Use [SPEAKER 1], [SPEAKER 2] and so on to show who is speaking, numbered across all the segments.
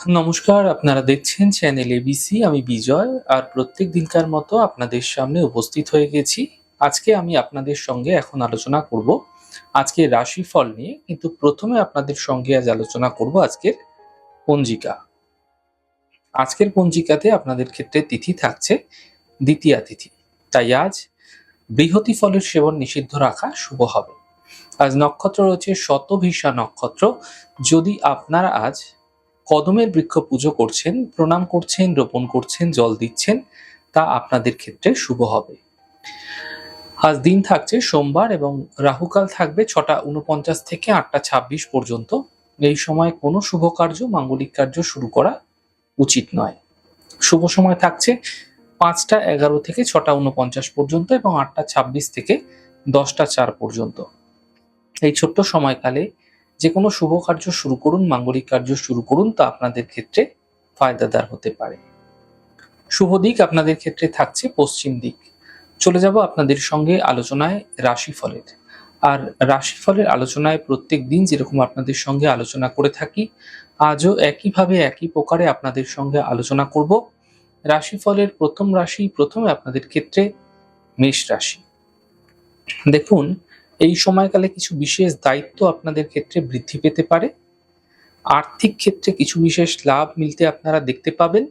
[SPEAKER 1] নমস্কার, আপনারা দেখছেন চ্যানেল এবিসি আমি বিজয়, আর প্রত্যেক দিনকার মতো আপনাদের সামনে উপস্থিত হয়ে গেছি। আজকে আমি আপনাদের সঙ্গে এখন আলোচনা করব আজকে রাশিফল নিয়ে, কিন্তু প্রথমে আপনাদের সঙ্গে আজ আলোচনা করব আজকের পঞ্জিকা। আজকের পঞ্জিকাতে আপনাদের ক্ষেত্রে তিথি থাকছে দ্বিতীয়া তিথি। তাই আজ বৃহতি ফলের সেবন নিষিদ্ধ রাখা শুভ হবে। আজ নক্ষত্র রয়েছে শতভিসা নক্ষত্র। যদি আপনারা আজ কদমের বৃক্ষ পুজো করছেন, প্রণাম করছেন, রোপণ করছেন, জল দিচ্ছেন, তা আপনাদের ক্ষেত্রে শুভ হবে। আজ দিন থাকছে সোমবার এবং রাহুকাল থাকবে ছটা উনপঞ্চাশ থেকে আটটা ছাব্বিশ পর্যন্ত। এই সময় কোনো শুভ কার্য, মাঙ্গলিক কার্য শুরু করা উচিত নয়। শুভ সময় থাকছে পাঁচটা এগারো থেকে ছটা উনপঞ্চাশ পর্যন্ত এবং আটটা ছাব্বিশ থেকে দশটা চার পর্যন্ত। এই ছোট্ট সময়কালে যে কোনো শুভ কার্য শুরু করুন, মাঙ্গলিক কার্য শুরু করুন, তা আপনাদের ক্ষেত্রে ফায়দাদার হতে পারে। শুভ দিক আপনাদের ক্ষেত্রে থাকছে পশ্চিম দিক। চলে যাব আপনাদের সঙ্গে আলোচনায় রাশিফলের। আর রাশিফলের আলোচনায় প্রত্যেক দিন যেরকম আপনাদের সঙ্গে আলোচনা করে থাকি, আজও একইভাবে একই প্রকারে আপনাদের সঙ্গে আলোচনা করব। রাশিফলের প্রথম রাশি প্রথমে আপনাদের ক্ষেত্রে মেষ রাশি। দেখুন এই সময়কালে কিছু বিশেষ দায়িত্ব আপনাদের ক্ষেত্রে বৃদ্ধি পেতে পারে? আর্থিক ক্ষেত্রে কিছু বিশেষ লাভ মিলতে আপনারা দেখতে পাবেন?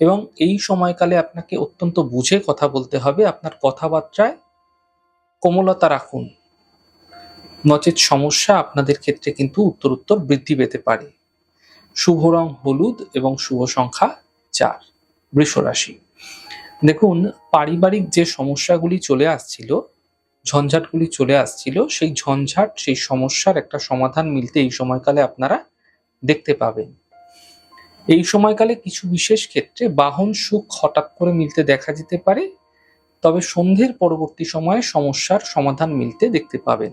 [SPEAKER 1] এবং এই সময়কালে আপনাকে অত্যন্ত বুঝে কথা বলতে হবে, আপনার কথাবার্তায় কোমলতা রাখুন। নচেত সমস্যা আপনাদের ক্ষেত্রে কিন্তু উত্তর উত্তর বৃদ্ধি পেতে পারে। শুভ রং হলুদ এবং শুভ সংখ্যা চার বৃষ রাশি দেখুন, পারিবারিক যে সমস্যাগুলি চলে আসছিল ঝঞ্ঝাটগুলি চলে আসছিল, সেই ঝঞ্ঝাট, সেই সমস্যার একটা সমাধান মিলতে এই সময়কালে আপনারা দেখতে পাবেন। এই সময়কালে কিছু বিশেষ ক্ষেত্রে বাহন সুখ হঠাৎ করে মিলতে দেখা যেতে পারে, তবে সন্ধ্যের পরবর্তী সময়ে সমস্যার সমাধান মিলতে দেখতে পাবেন।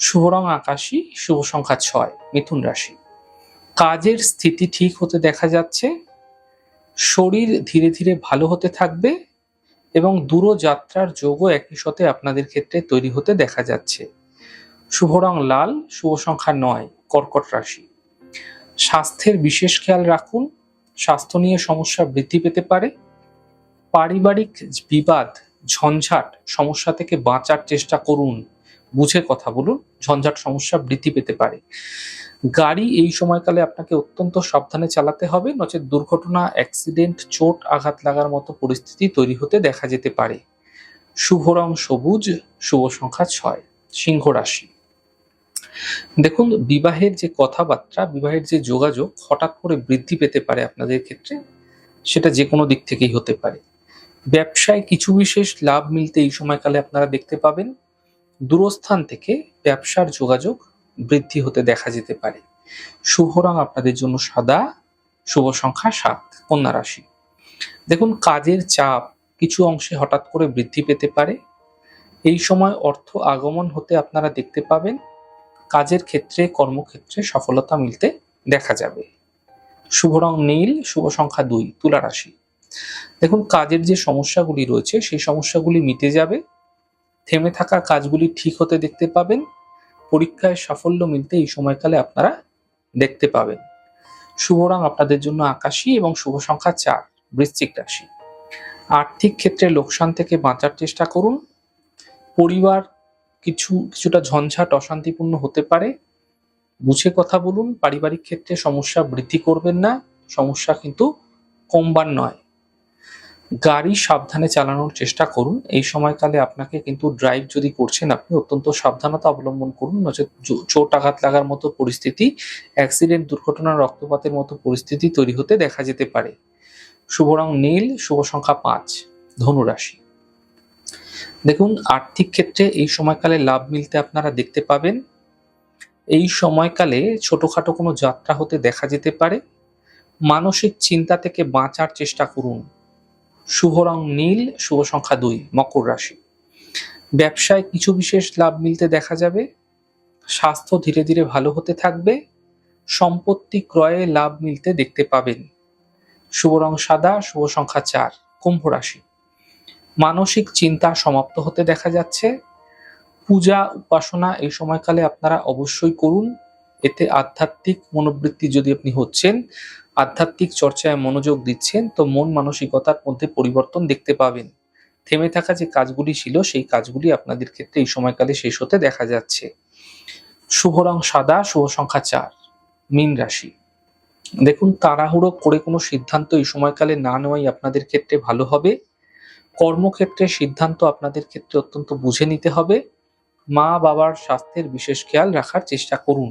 [SPEAKER 1] শুভ রং আকাশী, শুভ সংখ্যা ছয়, মিথুন রাশি। কাজের স্থিতি ঠিক হতে দেখা যাচ্ছে, শরীর ধীরে ধীরে ভালো হতে থাকবে এবং দূরযাত্রার যোগও একই সাথে আপনাদের ক্ষেত্রে তৈরি হতে দেখা যাচ্ছে। শুভ রং লাল, শুভ সংখ্যা নয়, কর্কট রাশি। স্বাস্থ্যের বিশেষ খেয়াল রাখুন, স্বাস্থ্য নিয়ে সমস্যা বৃদ্ধি পেতে পারে। পারিবারিক বিবাদ, ঝঞ্ঝাট, সমস্যা থেকে বাঁচার চেষ্টা করুন। বুঝে কথা বলুন, ঝঞ্ঝাট সমস্যা বৃদ্ধি পেতে পারে। গাড়ি এই সময়কালে আপনাকে অত্যন্ত সাবধানে চালাতে হবে, নচেত দুর্ঘটনা, অ্যাক্সিডেন্ট, চোট, আঘাত লাগার মতো পরিস্থিতি তৈরি হতে দেখা যেতে পারে। শুভ রং সবুজ, শুভ সংখ্যা ছয়, সিংহ রাশি। দেখুন, বিবাহের যে কথাবার্তা, বিবাহের যে যোগাযোগ হঠাৎ করে বৃদ্ধি পেতে পারে আপনাদের ক্ষেত্রে, সেটা যে কোনো দিক থেকেই হতে পারে। ব্যবসায় কিছু বিশেষ লাভ মিলতে এই সময়কালে আপনারা দেখতে পাবেন। দূরস্থান থেকে ব্যবসার যোগাযোগ বৃদ্ধি হতে দেখা যেতে পারে। শুভ রং আপনাদের জন্য সাদা, শুভ সংখ্যা সাত, কন্যা রাশি। দেখুন, কাজের চাপ কিছু অংশে হঠাৎ করে বৃদ্ধি পেতে পারে। এই সময় অর্থ আগমন হতে আপনারা দেখতে পাবেন। কাজের ক্ষেত্রে, কর্মক্ষেত্রে সফলতা মিলতে দেখা যাবে। শুভ রং নীল, শুভ সংখ্যা দুই, তুলা রাশি। দেখুন, কাজের যে সমস্যাগুলি রয়েছে, সেই সমস্যাগুলি মিটে যাবে। থেমে থাকা কাজগুলি ঠিক হতে দেখতে পাবেন। পরীক্ষায় সাফল্য মিলতে এই সময়কালে আপনারা দেখতে পাবেন। শুভ রং আপনাদের জন্য আকাশী এবং শুভ সংখ্যা চার, বৃশ্চিক রাশি। আর্থিক ক্ষেত্রে লোকসান থেকে বাঁচার চেষ্টা করুন। পরিবার কিছু, কিছুটা ঝঞ্ঝাট অশান্তিপূর্ণ হতে পারে। বুঝে কথা বলুন, পারিবারিক ক্ষেত্রে সমস্যা বৃদ্ধি করবেন না। সমস্যা কিন্তু কমবার নয়। গাড়ি সাবধানে চালানোর চেষ্টা করুন। এই সময়কালে আপনাকে কিন্তু ড্রাইভ যদি করছেন, আপনি অত্যন্ত সাবধানতা অবলম্বন করুন। নচেত চোট আঘাত লাগার মতো পরিস্থিতি অ্যাক্সিডেন্ট দুর্ঘটনা রক্তপাতের মতো পরিস্থিতি তৈরি হতে দেখা যেতে পারে। শুভ রং নীল, শুভ সংখ্যা পাঁচ। ধনুরাশি। দেখুন, আর্থিক ক্ষেত্রে এই সময়কালে লাভ মিলতে আপনারা দেখতে পাবেন। এই সময়কালে ছোটখাটো কোনো যাত্রা হতে দেখা যেতে পারে। মানসিক চিন্তা থেকে বাঁচার চেষ্টা করুন। শুভ রং নীল, শুভ সংখ্যা দুই, মকর রাশি। ব্যবসায় কিছু বিশেষ লাভ মিলতে দেখা যাবে। স্বাস্থ্য ধীরে ধীরে ভালো হতে থাকবে। সম্পত্তি ক্রয়ে লাভ মিলতে দেখতে পাবেন। শুভ রং সাদা, শুভ সংখ্যা চার, কুম্ভ রাশি। মানসিক চিন্তা সমাপ্ত হতে দেখা যাচ্ছে। পূজা, উপাসনা এই সময়কালে আপনারা অবশ্যই করুন। এতে আধ্যাত্মিক মনোবৃত্তি যদি আপনি হচ্ছেন, আধ্যাত্মিক চর্চায় মনোযোগ দিচ্ছেন, তো মন মানসিকতার মধ্যে পরিবর্তন দেখতে পাবেন। থেমে থাকা যে কাজগুলি ছিল, সেই কাজগুলি আপনাদের ক্ষেত্রে এই সময়কালে শেষ হতে দেখা যাচ্ছে। শুভ রং সাদা, শুভ সংখ্যা চার, মীন রাশি। দেখুন, তাড়াহুড়ো করে কোনো সিদ্ধান্ত এই সময়কালে না নেওয়াই আপনাদের ক্ষেত্রে ভালো হবে। কর্মক্ষেত্রে সিদ্ধান্ত আপনাদের ক্ষেত্রে অত্যন্ত বুঝে নিতে হবে। মা বাবার স্বাস্থ্যের বিশেষ খেয়াল রাখার চেষ্টা করুন।